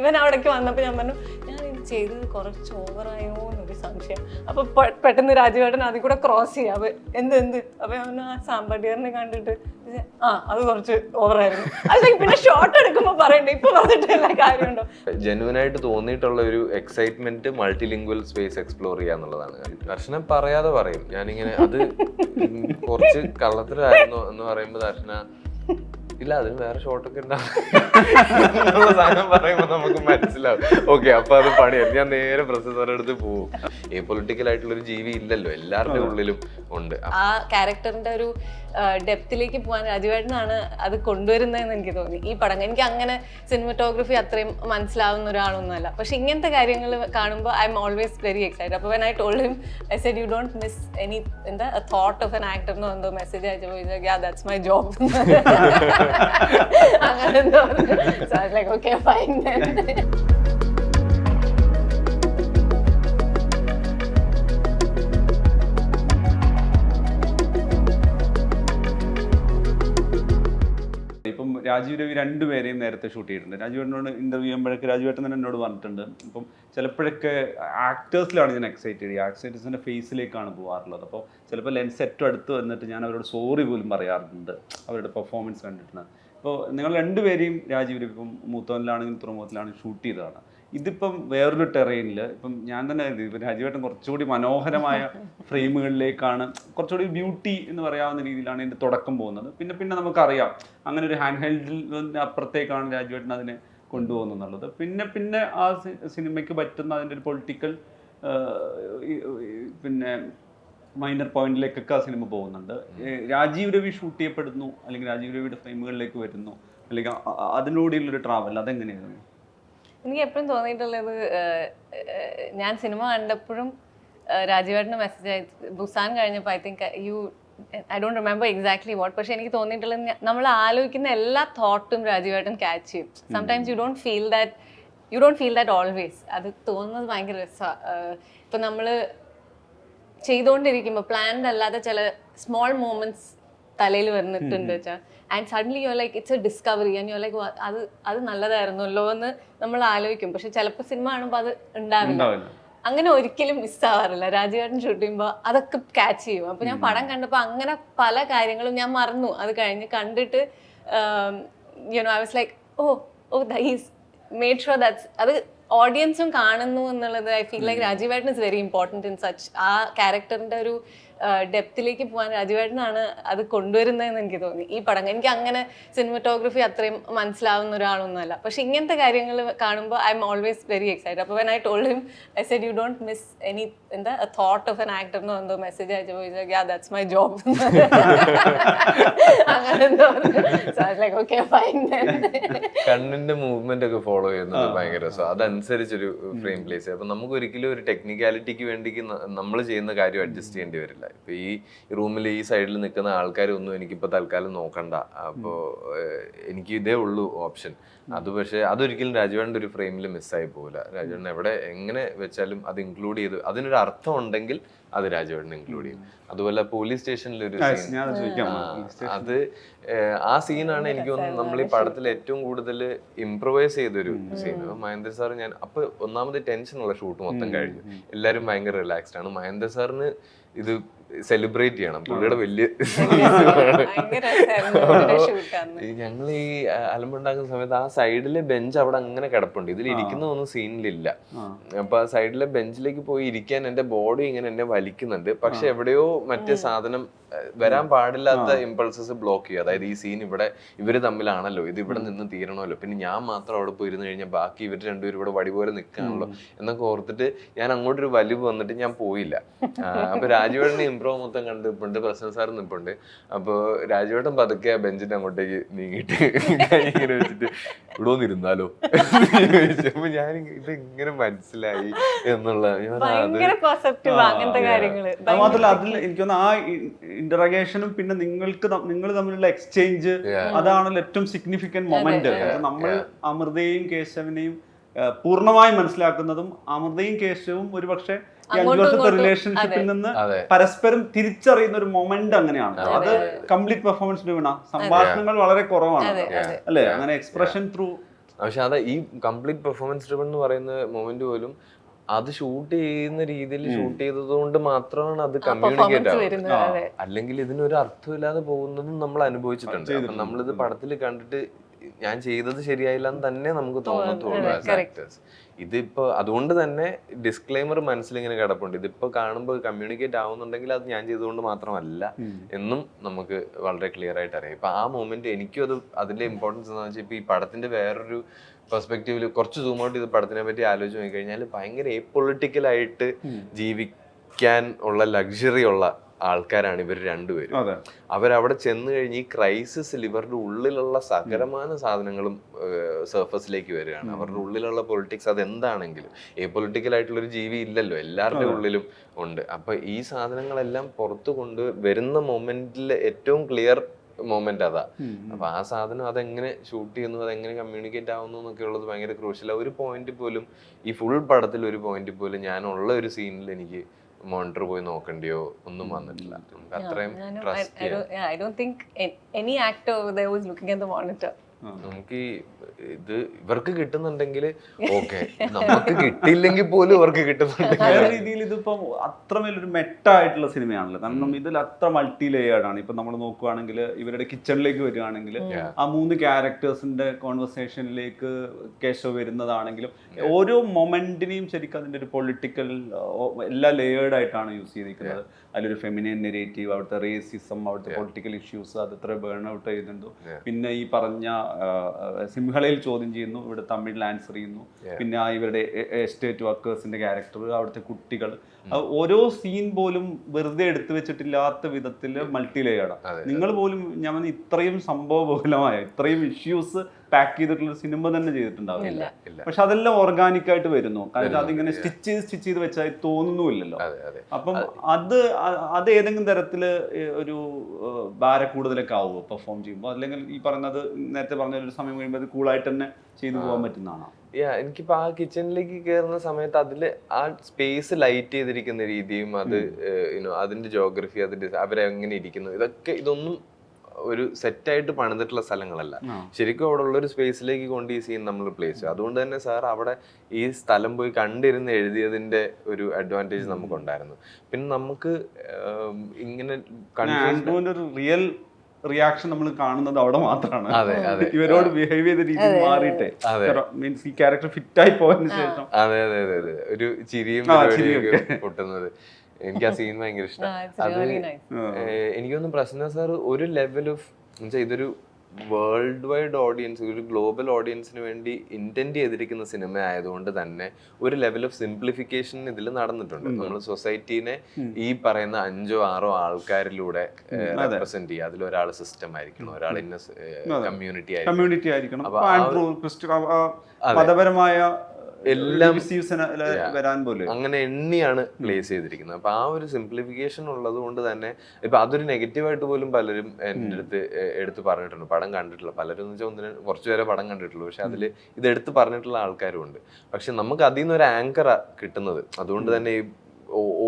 ഇവൻ അവിടേക്ക് വന്നപ്പോൾ ഞാൻ പറഞ്ഞു ഞാൻ ഇത് ചെയ്തത് കുറച്ച് ഓവറായോ എന്നൊരു സംശയം. അപ്പൊ പെട്ടെന്ന് രാജുവേട്ടൻ അതിൽ കൂടെ ക്രോസ് ചെയ്യാം. എന്ത് എന്ത്? അപ്പൊ ഞാൻ ആ സാമ്പാട്ടിയറിനെ കണ്ടിട്ട്. ആ അത് കുറച്ച് ഓവറായിരുന്നു അല്ലെങ്കിൽ പിന്നെ ഷോർട്ട് എടുക്കുമ്പോൾ പറയണ്ടേ? ഇപ്പൊ പറഞ്ഞിട്ട് എല്ലാ കാര്യമുണ്ടോ? ജെനുവനായിട്ട് തോന്നിയിട്ടുള്ള ഒരു എക്സൈറ്റ്മെന്റ് മൾട്ടിലിംഗ്വൽ സ്പേസ് എക്സ്പ്ലോർ ചെയ്യാന്നുള്ളതാണ്. ദർശന പറയാതെ പറയും. ഞാനിങ്ങനെ അത് കുറച്ച് കള്ളത്തിലായിരുന്നു എന്ന് പറയുമ്പോൾ ദർശന ഇല്ല അതിന് വേറെ ഷോട്ടൊക്കെ ഉണ്ടാവും. സാധനം പറയുമ്പോൾ നമുക്ക് മനസ്സിലാവും. ഓക്കെ അപ്പൊ അത് പണിയാണ് ഞാൻ നേരെ പ്രൊസസ്സറുടെ അടുത്ത് പോകും ഈ പൊളിറ്റിക്കൽ ആയിട്ടുള്ള ഒരു ജീവി ഇല്ലല്ലോ എല്ലാവരുടെ ഉള്ളിലും ഉണ്ട്. ആ ക്യാരക്ടറിന്റെ ഒരു ഡെപ്തിലേക്ക് പോകാൻ രാജുവേട്ടനാണ് അത് കൊണ്ടുവരുന്നതെന്ന് എനിക്ക് തോന്നി. ഈ പടം എനിക്ക് അങ്ങനെ സിനിമറ്റോഗ്രഫി അത്രയും മനസ്സിലാവുന്ന ഒരാളൊന്നുമല്ല. പക്ഷെ ഇങ്ങനത്തെ കാര്യങ്ങൾ കാണുമ്പോൾ I am always very excited അപ്പോൾ when I told him I said you don't miss any എന്താ തോട്ട് ഓഫ് എൻ ആക്ടർ എന്ന് എന്തോ മെസ്സേജ് അയച്ചപ്പോൾ പോയി ദാറ്റ്സ് മൈ ജോബ് അങ്ങനെ എന്തോ ലൈക്ക് ഓക്കെ ഫൈൻ ഇപ്പം രാജീവ് രവി രണ്ടുപേരെയും നേരത്തെ ഷൂട്ട് ചെയ്തിട്ടുണ്ട്. രാജുവേട്ടനോട് ഇന്റർവ്യൂ ചെയ്യുമ്പോഴൊക്കെ രാജുവേട്ടൻ തന്നെ എന്നോട് പറഞ്ഞിട്ടുണ്ട്. ഇപ്പം ചിലപ്പോഴൊക്കെ ആക്ടേഴ്സിലാണ് ഞാൻ എക്സൈറ്റഡ് ആക്ടേഴ്സിന്റെ ഫേസിലേക്കാണ് പോകാറുള്ളത് അപ്പോൾ ചിലപ്പോൾ ലെൻസ് ഏറ്റവും അടുത്ത് വന്നിട്ട് ഞാൻ അവരോട് സോറി പോലും പറയാറുണ്ട്. അവരുടെ പെർഫോമൻസ് കണ്ടിട്ടുണ്ട് ഇപ്പോൾ നിങ്ങൾ രണ്ടുപേരെയും രാജീവ് ഇപ്പം മൂത്തോനിലാണെങ്കിലും തുറമുഖത്തിലാണെങ്കിലും ഷൂട്ട് ചെയ്തതാണ്. ഇതിപ്പം വേറൊരു ടെറൈനിൽ ഇപ്പം ഞാൻ തന്നെ ഇപ്പം രാജീവേട്ടൻ കുറച്ചുകൂടി മനോഹരമായ ഫ്രെയിമുകളിലേക്കാണ് കുറച്ചുകൂടി ബ്യൂട്ടി എന്ന് പറയാവുന്ന രീതിയിലാണ് ഇതിന്റെ തുടക്കം പോകുന്നത്. പിന്നെ പിന്നെ നമുക്കറിയാം അങ്ങനെ ഒരു ഹാൻഡ് ഹെൽഡിൽ അപ്പുറത്തേക്കാണ് രാജുവേട്ടൻ അതിനെ കൊണ്ടുപോകുന്നത് എന്നുള്ളത് പിന്നെ പിന്നെ ആ സിനിമയ്ക്ക് പറ്റുന്ന അതിന്റെ ഒരു പൊളിറ്റിക്കൽ പിന്നെ മൈനർ പോയിന്റിലേക്കൊക്കെ ആ സിനിമ പോകുന്നുണ്ട്. രാജീവ് രവി ഷൂട്ട് ചെയ്യപ്പെടുന്നു അല്ലെങ്കിൽ രാജീവ് രവിയുടെ ഫ്രെയിമുകളിലേക്ക് വരുന്നു അല്ലെങ്കിൽ അതിനോടുള്ള ഒരു അതിലൂടെയുള്ളൊരു ട്രാവൽ അതെങ്ങനെയായിരുന്നു എനിക്ക് എപ്പോഴും തോന്നിയിട്ടുള്ളത് ഞാൻ സിനിമ കണ്ടപ്പോഴും രാജീവേട്ടന് മെസ്സേജ് അയച്ചു ബുസാൻ കഴിഞ്ഞപ്പോൾ I think you I don't remember exactly what പക്ഷേ എനിക്ക് തോന്നിയിട്ടുള്ളത് നമ്മൾ ആലോചിക്കുന്ന എല്ലാ തോട്ടും രാജീവേട്ടൻ ക്യാച്ച് ചെയ്യും. Sometimes you don't feel that you don't feel that always അത് തോന്നുന്നത് ഭയങ്കര രസമാണ് ഇപ്പം നമ്മൾ ചെയ്തുകൊണ്ടിരിക്കുമ്പോൾ പ്ലാൻഡ് അല്ലാതെ ചില സ്മോൾ മൂമെന്റ്സ് തലയിൽ വന്നിട്ടുണ്ട് വെച്ചാൽ and suddenly you like it's a discovery and you like അത് അത് നല്ലതായിരുന്നല്ലോ എന്ന് നമ്മൾ ആലോചിക്കും. പക്ഷെ ചിലപ്പോൾ സിനിമ കാണുമ്പോൾ അത് ഉണ്ടാവില്ല. അങ്ങനെ ഒരിക്കലും മിസ്സാവാറില്ല രാജുവേട്ടൻ ഷൂട്ട് ചെയ്യുമ്പോൾ അതൊക്കെ ക്യാച്ച് ചെയ്യും. അപ്പോൾ ഞാൻ പടം കണ്ടപ്പോൾ അങ്ങനെ പല കാര്യങ്ങളും ഞാൻ മറന്നു. അത് കഴിഞ്ഞ് കണ്ടിട്ട് you know I was like oh oh these made sure that's അത് ഓഡിയൻസും കാണുന്നു എന്നുള്ളത് I feel like രാജീവേട്ടൻ is very important in such ആ ക്യാരക്ടറിന്റെ ഒരു ഡെപ്തിലേക്ക് പോകാൻ രാജുവേട്ടനാണ് അത് കൊണ്ടുവരുന്നതെന്ന് എനിക്ക് തോന്നി. ഈ പടം എനിക്ക് അങ്ങനെ സിനിമറ്റോഗ്രഫി അത്രയും മനസ്സിലാവുന്ന ഒരാളൊന്നുമല്ല. പക്ഷെ ഇങ്ങനത്തെ കാര്യങ്ങൾ കാണുമ്പോൾ I M always very excited അപ്പോൾ when I told him I said you don't miss any എന്താ തോട്ട് ഓഫ് എൻ ആക്ടർ എന്ന് എന്തോ മെസ്സേജ് അയച്ചപ്പോൾ യാ ദാറ്റ്സ് മൈ ജോബ് അങ്ങനെ എന്തോ ലൈക്ക് ഓക്കെ ഫൈൻ കണ്ണിന്റെ മൂവ്മെന്റ് ഒക്കെ ഫോളോ ചെയ്യുന്നത് ഭയങ്കര രസം. അതനുസരിച്ചൊരു ഫ്രെയിം പ്ലേസ് അപ്പൊ നമുക്ക് ഒരിക്കലും ഒരു ടെക്നിക്കാലിറ്റിക്ക് വേണ്ടി നമ്മൾ ചെയ്യുന്ന കാര്യം അഡ്ജസ്റ്റ് ചെയ്യേണ്ടി വരില്ല. ഇപ്പൊ ഈ റൂമിൽ ഈ സൈഡിൽ നിൽക്കുന്ന ആൾക്കാരൊന്നും എനിക്കിപ്പോ തൽക്കാലം നോക്കണ്ട. അപ്പോ എനിക്ക് ഇതേ ഉള്ളൂ ഓപ്ഷൻ. അത് പക്ഷേ അതൊരിക്കലും രാജവേണ്ട ഒരു ഫ്രെയിമിൽ മിസ്സായി പോകില്ല രാജുവേട്ടൻ എവിടെ എങ്ങനെ വെച്ചാലും അത് ഇൻക്ലൂഡ് ചെയ്ത് അതിനൊരു അർത്ഥം ഉണ്ടെങ്കിൽ അത് രാജുവേട്ടൻ ഇൻക്ലൂഡ് ചെയ്യും. അതുപോലെ പോലീസ് സ്റ്റേഷനിൽ ഒരു അത് ആ, സീനാണ് എനിക്ക് തോന്നുന്നു നമ്മൾ ഈ പടത്തിൽ ഏറ്റവും കൂടുതൽ ഇംപ്രവൈസ് ചെയ്തൊരു സീൻ മഹേന്ദ്ര സാർ ഞാൻ അപ്പൊ ഒന്നാമത് ടെൻഷനുള്ള ഷൂട്ട് മൊത്തം കഴിഞ്ഞു. എല്ലാരും ഭയങ്കര റിലാക്സ്ഡ് ആണ്. മഹേന്ദ്ര സാറിന് ഇത് സെലിബ്രേറ്റ് ചെയ്യണം. പുള്ളിയുടെ വലിയ ഞങ്ങൾ ഈ അലമ്പുണ്ടാക്കുന്ന സമയത്ത് ആ സൈഡിലെ ബെഞ്ച് അവിടെ അങ്ങനെ കിടപ്പുണ്ട്. ഇതിൽ ഇരിക്കുന്നതൊന്നും സീനിലില്ല. ആ. അപ്പൊ ആ സൈഡിലെ ബെഞ്ചിലേക്ക് പോയി ഇരിക്കാൻ എന്റെ ബോഡി ഇങ്ങനെ എന്നെ വലിക്കുന്നുണ്ട്. പക്ഷെ എവിടെയോ മറ്റേ സാധനം വരാൻ പാടില്ലാത്ത ഇമ്പൾസസ് ബ്ലോക്ക് ചെയ്യും. അതായത് ഈ സീൻ ഇവിടെ ഇവർ തമ്മിലാണല്ലോ. ഇത് ഇവിടെ നിന്ന് തീരണമല്ലോ. പിന്നെ ഞാൻ മാത്രം അവിടെ പോയി ഇരുന്ന് കഴിഞ്ഞാൽ ബാക്കി ഇവർ രണ്ടുപേരും ഇവിടെ വടി പോലെ നിൽക്കുകയാണല്ലോ എന്നൊക്കെ ഓർത്തിട്ട് ഞാൻ അങ്ങോട്ടൊരു വലിവ് വന്നിട്ട് ഞാൻ പോയില്ല. അപ്പൊ രാജുവേട്ടനെ ഇമ്പ്രൂവ് മൊത്തം കണ്ട് നിപ്പുണ്ട് പ്രസന്ന സാർ നിപ്പുണ്ട് അപ്പൊ രാജുവേട്ടൻ പതുക്കെ ആ ബെഞ്ചിന്റെ അങ്ങോട്ടേക്ക് നീങ്ങിയിട്ട് ഇങ്ങനെ വെച്ചിട്ട് ഇവിടെ വന്നിരുന്നാലോ ചോദിച്ചപ്പോൾ ഞാൻ ഇത് ഇങ്ങനെ മനസ്സിലായി എന്നുള്ള മാത്രമല്ല അതിൽ എനിക്കൊന്ന് ആ ഇന്ററഗേഷനും പിന്നെ നിങ്ങൾക്ക് നിങ്ങൾ തമ്മിലുള്ള എക്സ്ചേഞ്ച് അതാണല്ലോ ഏറ്റവും സിഗ്നിഫിക്കന്റ് മൊമെന്റ് നമ്മൾ അമൃതയും കേശവനെയും പൂർണമായി മനസ്സിലാക്കുന്നതും അമൃതയും കേശവും ഒരുപക്ഷെ അഞ്ചു വർഷത്തെ റിലേഷൻഷിപ്പിൽ നിന്ന് പരസ്പരം തിരിച്ചറിയുന്ന ഒരു മൊമെന്റ് അങ്ങനെയാണ്. അത്. കംപ്ലീറ്റ് പെർഫോമൻസ് വീണ സംഭാഷണങ്ങൾ വളരെ കുറവാണ്. അല്ലേ? അങ്ങനെ എക്സ്പ്രഷൻ ത്രൂ പക്ഷെ അത് ഈ കംപ്ലീറ്റ് പെർഫോമൻസ് ഡ്രിവൺ എന്ന് പറയുന്ന മൊമെന്റ് പോലും അത് ഷൂട്ട് ചെയ്യുന്ന രീതിയിൽ ഷൂട്ട് ചെയ്തത് കൊണ്ട് മാത്രമാണ് അത് കമ്മ്യൂണിക്കേറ്റ് ആവുന്നത്. അല്ലെങ്കിൽ ഇതിനൊരു അർത്ഥമില്ലാതെ പോകുന്നതും നമ്മൾ അനുഭവിച്ചിട്ടുണ്ട്. അപ്പൊ. നമ്മളിത് പടത്തിൽ കണ്ടിട്ട് ഞാൻ ചെയ്തത് ശരിയായില്ല എന്ന് തന്നെ നമുക്ക് തോന്നത്തുള്ളൂ correct. actors. ഇതിപ്പോ അതുകൊണ്ട് തന്നെ ഡിസ്ക്ലൈമർ മനസ്സിലിങ്ങനെ കിടപ്പുണ്ട് ഇതിപ്പോൾ കാണുമ്പോൾ കമ്മ്യൂണിക്കേറ്റ് ആവുന്നുണ്ടെങ്കിൽ അത് ഞാൻ ചെയ്തുകൊണ്ട് മാത്രമല്ല എന്നും നമുക്ക് വളരെ ക്ലിയർ ആയിട്ട് അറിയാം ഇപ്പം ആ മൂമെന്റ് എനിക്കും അത് അതിന്റെ ഇമ്പോർട്ടൻസ് എന്ന് വെച്ചാൽ ഇപ്പോൾ ഈ പടത്തിന്റെ വേറൊരു പെർസ്പെക്റ്റീവിൽ കുറച്ച് സൂം ഔട്ട് ചെയ്ത് പടത്തിനെ പറ്റി ആലോചിച്ച് നോക്കിക്കഴിഞ്ഞാൽ ഭയങ്കര എ പൊളിറ്റിക്കലായിട്ട് ജീവിക്കാൻ ഉള്ള ലക്ഷറി ഉള്ള ആൾക്കാരാണ് ഇവർ രണ്ടുപേരും. അവരവിടെ ചെന്ന് കഴിഞ്ഞ് ഈ ക്രൈസിസിൽ ഇവരുടെ ഉള്ളിലുള്ള സകലമാന സാധനങ്ങളും സർഫസിലേക്ക് വരികയാണ്. അവരുടെ ഉള്ളിലുള്ള പൊളിറ്റിക്സ് അതെന്താണെങ്കിലും ഏ പൊളിറ്റിക്കൽ ആയിട്ടുള്ള ഒരു ജീവി ഇല്ലല്ലോ എല്ലാവരുടെ ഉള്ളിലും ഉണ്ട്. അപ്പൊ ഈ സാധനങ്ങളെല്ലാം പുറത്തു കൊണ്ട് വരുന്ന മൊമെന്റിൽ ഏറ്റവും ക്ലിയർ മൊമെന്റ് അതാ. അപ്പൊ ആ സാധനം അതെങ്ങനെ ഷൂട്ട് ചെയ്യുന്നു അതെങ്ങനെ കമ്മ്യൂണിക്കേറ്റ് ആവുന്നു എന്നൊക്കെ ഉള്ളത് ഭയങ്കര ക്രൂഷ്യൽ ഒരു പോയിന്റ് പോലും ഈ ഫുൾ പടത്തിൽ ഒരു പോയിന്റ് പോലും ഞാനുള്ള ഒരു സീനിൽ എനിക്ക് മോണിറ്റർ പോയി നോക്കണ്ടിയോ? ഒന്നും വന്നിട്ടില്ല. നമുക്ക് അത്രയും ട്രസ്റ്റ് ചെയ്യാം. I don't think any actor was looking at the monitor നമുക്ക് ഈ ഇത് ഇവർക്ക് കിട്ടുന്നുണ്ടെങ്കിൽ ഓക്കെ. നമുക്ക് കിട്ടിയില്ലെങ്കിൽ പോലും ഇവർക്ക് കിട്ടുന്നുണ്ടെങ്കിൽ രീതിയിൽ ഇതിപ്പോ അത്രമേലൊരു മെറ്റായിട്ടുള്ള സിനിമയാണല്ലോ. കാരണം ഇതിൽ അത്ര മൾട്ടി ലേയേർഡ് ആണ്. ഇപ്പൊ നമ്മൾ നോക്കുവാണെങ്കിൽ ഇവരുടെ കിച്ചണിലേക്ക് വരികയാണെങ്കിൽ ആ മൂന്ന് ക്യാരക്ടേഴ്സിന്റെ കോൺവെർസേഷനിലേക്ക് കേശവ് വരുന്നതാണെങ്കിലും ഓരോ മൊമെന്റിനെയും ശരിക്കും അതിന്റെ ഒരു പൊളിറ്റിക്കൽ എല്ലാ ലേയേർഡ് ആയിട്ടാണ് യൂസ് ചെയ്തിരിക്കുന്നത്. അതിലൊരു ഫെമിനിയൻ നെഗറ്റീവ് അവിടുത്തെ റേസിസം അവിടുത്തെ പൊളിറ്റിക്കൽ ഇഷ്യൂസ് അത് എത്ര ബേൺ ഔട്ട് ചെയ്യുന്നുണ്ടോ പിന്നെ ഈ പറഞ്ഞ സിംഹളയിൽ ചോദ്യം ചെയ്യുന്നു ഇവിടെ തമിഴിൽ ആൻസർ ചെയ്യുന്നു. പിന്നെ ഇവരുടെ എസ്റ്റേറ്റ് വർക്കേഴ്സിന്റെ ക്യാരക്ടർ അവിടുത്തെ കുട്ടികൾ ഓരോ സീൻ പോലും വെറുതെ എടുത്തു വെച്ചിട്ടില്ലാത്ത വിധത്തിൽ മൾട്ടി ലെയർഡാണ് നിങ്ങൾ പോലും ഞാൻ ഇത്രയും സംഭവബഹുലമായ ഇത്രയും ഇഷ്യൂസ് പാക്ക് ചെയ്തിട്ടുള്ള സിനിമ തന്നെ ചെയ്തിട്ടുണ്ടാവില്ല. പക്ഷെ അതെല്ലാം ഓർഗാനിക് ആയിട്ട് വരുന്നു. കാരണം അതിങ്ങനെ സ്റ്റിച്ച് ചെയ്ത് സ്റ്റിച്ച് ചെയ്ത് വെച്ചാൽ തോന്നുന്നുമില്ലല്ലോ. അപ്പം അത് അത് ഏതെങ്കിലും തരത്തിൽ ഒരു ഭാര കൂടുതലൊക്കെ ആവുമോ പെർഫോം ചെയ്യുമ്പോൾ? അല്ലെങ്കിൽ ഈ പറഞ്ഞത് നേരത്തെ പറഞ്ഞ ഒരു സമയം കഴിയുമ്പോൾ അത് കൂളായിട്ട് തന്നെ ചെയ്തു പോകാൻ പറ്റുന്നതാണോ? യാ എനിക്കിപ്പോ ആ കിച്ചണിലേക്ക് കയറുന്ന സമയത്ത് അതിൽ ആ സ്പേസ് ലൈറ്റ് ചെയ്തിരിക്കുന്ന രീതിയും അത് യുനോ അതിന്റെ ജോഗ്രഫി അതിന്റെ അവരെങ്ങനെ ഇരിക്കുന്നു? ഇതൊക്കെ ഇതൊന്നും ഒരു സെറ്റായിട്ട് പണിതിട്ടുള്ള സ്ഥലങ്ങളല്ല. ശരിക്കും അവിടെ ഉള്ള ഒരു സ്പേസിലേക്ക് കൊണ്ട് ഈ സീൻ നമ്മൾ പ്ലേസ് ചെയ്യും അതുകൊണ്ട് തന്നെ സാർ അവിടെ ഈ സ്ഥലം പോയി കണ്ടിരുന്ന് എഴുതിയതിന്റെ ഒരു അഡ്വാന്റേജ് നമുക്കുണ്ടായിരുന്നു. പിന്നെ നമുക്ക് ഇങ്ങനെ റിയൽ റിയാക്ഷൻ നമ്മൾ കാണുന്നത് അവിടെ മാത്രമാണ്. ഇവരോട് ബിഹേവ് ചെയ്ത രീതി മാറിയിട്ട്. മീൻസ് ഈ ക്യാരക്ടർ ഫിറ്റ് ആയി പോയതിനു ശേഷം. അതെ അതെ അതെ അതെ. ഒരു ചിരിയും പൊട്ടുന്നത്. എനിക്ക് ആ സീൻ ഭയങ്കര ഇഷ്ടം. അത് എനിക്കൊന്നും പ്രശ്ന സാർ ഒരു ലെവൽ ഓഫ് എന്നുവെച്ചാൽ ഇതൊരു വേൾഡ് വൈഡ് ഓഡിയൻസ് ഒരു ഗ്ലോബൽ ഓഡിയൻസിന് വേണ്ടി ഇന്റന്റ് ചെയ്തിരിക്കുന്ന സിനിമ ആയതുകൊണ്ട് തന്നെ ഒരു ലെവൽ ഓഫ് സിംപ്ലിഫിക്കേഷൻ ഇതിൽ നടന്നിട്ടുണ്ട്. നമ്മൾ സൊസൈറ്റീനെ ഈ പറയുന്ന അഞ്ചോ ആറോ ആൾക്കാരിലൂടെ റെപ്രസെന്റ് ചെയ്യുക. അതിലൊരാൾ സിസ്റ്റം ആയിരിക്കണം ഒരാൾ ഇന്ന കമ്മ്യൂണിറ്റി ആയിരിക്കണം. കമ്മ്യൂണിറ്റി ആയിരിക്കണം. മതപരമായ എല്ലാം വരാൻ പോലെ. അങ്ങനെ എണ്ണിയാണ് പ്ലേസ് ചെയ്തിരിക്കുന്നത്. അപ്പൊ ആ ഒരു സിംപ്ലിഫിക്കേഷൻ ഉള്ളത് കൊണ്ട് തന്നെ ഇപ്പൊ അതൊരു നെഗറ്റീവായിട്ട് പോലും പലരും എന്റെ അടുത്ത് എടുത്ത് പറഞ്ഞിട്ടുണ്ട്. പടം കണ്ടിട്ടുള്ള പലരും എന്ന് വെച്ചാൽ ഒന്നിന് കുറച്ച് പേരെ പടം കണ്ടിട്ടുള്ളൂ. പക്ഷെ അതിൽ ഇത് എടുത്ത് പറഞ്ഞിട്ടുള്ള ആൾക്കാരും ഉണ്ട്. പക്ഷെ നമുക്ക് അതിൽ നിന്ന് ഒരു ആങ്കർ കിട്ടുന്നത്. അതുകൊണ്ട് തന്നെ ഈ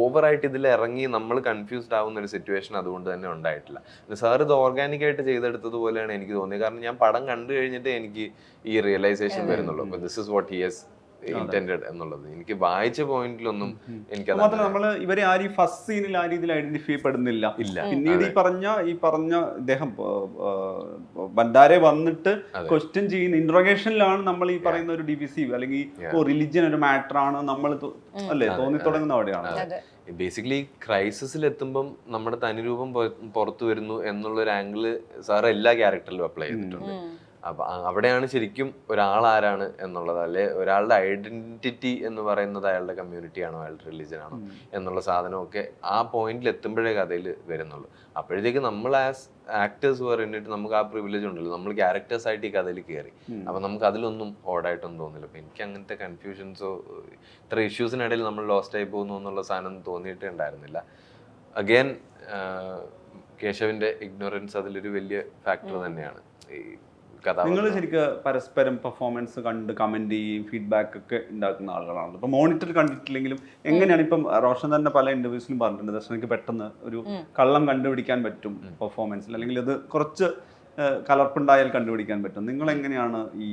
ഓവറായിട്ട് ഇതിൽ ഇറങ്ങി നമ്മൾ കൺഫ്യൂസ്ഡ് ആവുന്ന ഒരു സിറ്റുവേഷൻ അതുകൊണ്ട് തന്നെ ഉണ്ടായിട്ടില്ല. സാർ ഇത് ഓർഗാനിക് ആയിട്ട് ചെയ്തെടുത്തത് പോലെയാണ് എനിക്ക് തോന്നിയത്. കാരണം ഞാൻ പടം കണ്ടു കഴിഞ്ഞിട്ട് എനിക്ക് ഈ റിയലൈസേഷൻ വരുന്നുള്ളൂ. This is what he has intended എന്നുള്ളത്. എനിക്ക് വായിച്ച പോയിന്റിലൊന്നും എനിക്ക് മാത്രമല്ല നമ്മൾ ഇവരെ ആരും ഫസ്റ്റ് സീനിൽ ആ രീതിയിൽ ഐഡന്റിഫൈ പെടുന്നില്ല. ഇല്ല. പിന്നീട് ഈ പറഞ്ഞ ഈ പറഞ്ഞ ഇദ്ദേഹം ബന്ധാരെ വന്നിട്ട് ക്വസ്റ്റ്യൻ ചെയ്യുന്ന ഇന്ററോഗേഷനിലാണ് നമ്മൾ ഈ പറയുന്ന ഒരു ഡിവിസീവ് അല്ലെങ്കിൽ റിലിജിയൻ ഒരു മാറ്റർ ആണ് നമ്മൾ അല്ലേ തോന്നി തുടങ്ങുന്ന അവിടെയാണ്. ബേസിക്കലി ക്രൈസിസിൽ എത്തുമ്പം നമ്മുടെ തനിരൂപം രൂപം പുറത്തു വരുന്നു എന്നുള്ള ഒരു ആംഗിൾ സാർ എല്ലാ ക്യാരക്ടറിലും അപ്ലൈ ചെയ്തിട്ടുണ്ട്. അപ്പൊ അവിടെയാണ് ശരിക്കും ഒരാൾ ആരാണ് എന്നുള്ളത്. അല്ലെ ഒരാളുടെ ഐഡന്റിറ്റി എന്ന് പറയുന്നത് അയാളുടെ കമ്മ്യൂണിറ്റി ആണോ അയാളുടെ റിലീജിയനാണോ ആണോ എന്നുള്ള സാധനമൊക്കെ ആ പോയിന്റിൽ എത്തുമ്പോഴേ കഥയിൽ വരുന്നുള്ളൂ. അപ്പോഴത്തേക്ക് നമ്മൾ ആസ് ആക്ടേഴ്സ് പറഞ്ഞിട്ട് നമുക്ക് ആ പ്രിവിലേജ് ഉണ്ടല്ലോ. നമ്മൾ ക്യാരക്ടേഴ്സ് ആയിട്ട് ഈ കഥയിൽ കയറി അപ്പൊ നമുക്ക് അതിലൊന്നും ഓടായിട്ടൊന്നും തോന്നില്ല. അപ്പൊ എനിക്ക് അങ്ങനത്തെ കൺഫ്യൂഷൻസോ ഇത്ര ഇഷ്യൂസിനിടയിൽ നമ്മൾ ലോസ്റ്റ് ആയി പോകുന്നു എന്നുള്ള സാധനം തോന്നിയിട്ടേ ഉണ്ടായിരുന്നില്ല. അഗൈൻ കേശവിന്റെ ഇഗ്നോറൻസ് അതിലൊരു വലിയ ഫാക്ടർ തന്നെയാണ്. ഈ നിങ്ങൾ ശരിക്കും പരസ്പരം പെർഫോമൻസ് കണ്ട് കമന്റ് ചെയ്യും ഫീഡ്ബാക്ക് ഒക്കെ ഉണ്ടാക്കുന്ന ആളുകളാണല്ലോ. ഇപ്പൊ മോണിറ്റർ കണ്ടിട്ടില്ലെങ്കിലും എങ്ങനെയാണ് ഇപ്പം റോഷൻ തന്നെ പല ഇന്റർവ്യൂസിലും പറഞ്ഞിട്ടുണ്ട് ദർശനക്ക് പെട്ടെന്ന് ഒരു കള്ളം കണ്ടുപിടിക്കാൻ പറ്റും പെർഫോമൻസിൽ അല്ലെങ്കിൽ അത് കുറച്ച് കലർപ്പുണ്ടായാൽ കണ്ടുപിടിക്കാൻ പറ്റും. നിങ്ങൾ എങ്ങനെയാണ് ഈ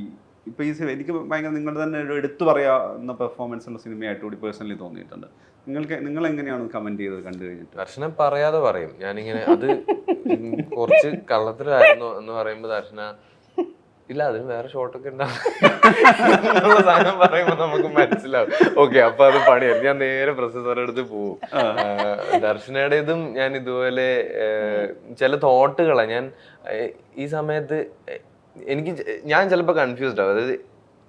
ഇപ്പൊ ഈ എനിക്ക് ഭയങ്കര നിങ്ങൾ തന്നെ ഒരു എടുത്തു പറയാവുന്ന പെർഫോമൻസ് ഉള്ള സിനിമയായിട്ട് കൂടി പേഴ്സണലി തോന്നിയിട്ടുണ്ട്. നിങ്ങൾക്ക് നിങ്ങൾ എങ്ങനെയാണ് കമന്റ് ചെയ്തത് കണ്ടു കഴിഞ്ഞിട്ട്? ദർശനം പറയാതെ പറയും. ഞാനിങ്ങനെ അത് കുറച്ച് കള്ളത്തിലായിരുന്നു എന്ന് പറയുമ്പോൾ ദർശന ഇല്ല അതിന് വേറെ ഷോട്ടൊക്കെ ഉണ്ടാവും. സാധനം പറയുമ്പോ നമുക്ക് മനസ്സിലാവും. ഓക്കെ അപ്പൊ അത് പണിയായിരുന്നു ഞാൻ നേരെ പ്രൊസസ്സറുടെ അടുത്ത് പോവും. ദർശനയുടേതും ഞാൻ ഇതുപോലെ ചില തോട്ടുകളാണ് ഞാൻ ഈ സമയത്ത് എനിക്ക് ഞാൻ ചിലപ്പോൾ കൺഫ്യൂസ്ഡ് ആവും. അതായത്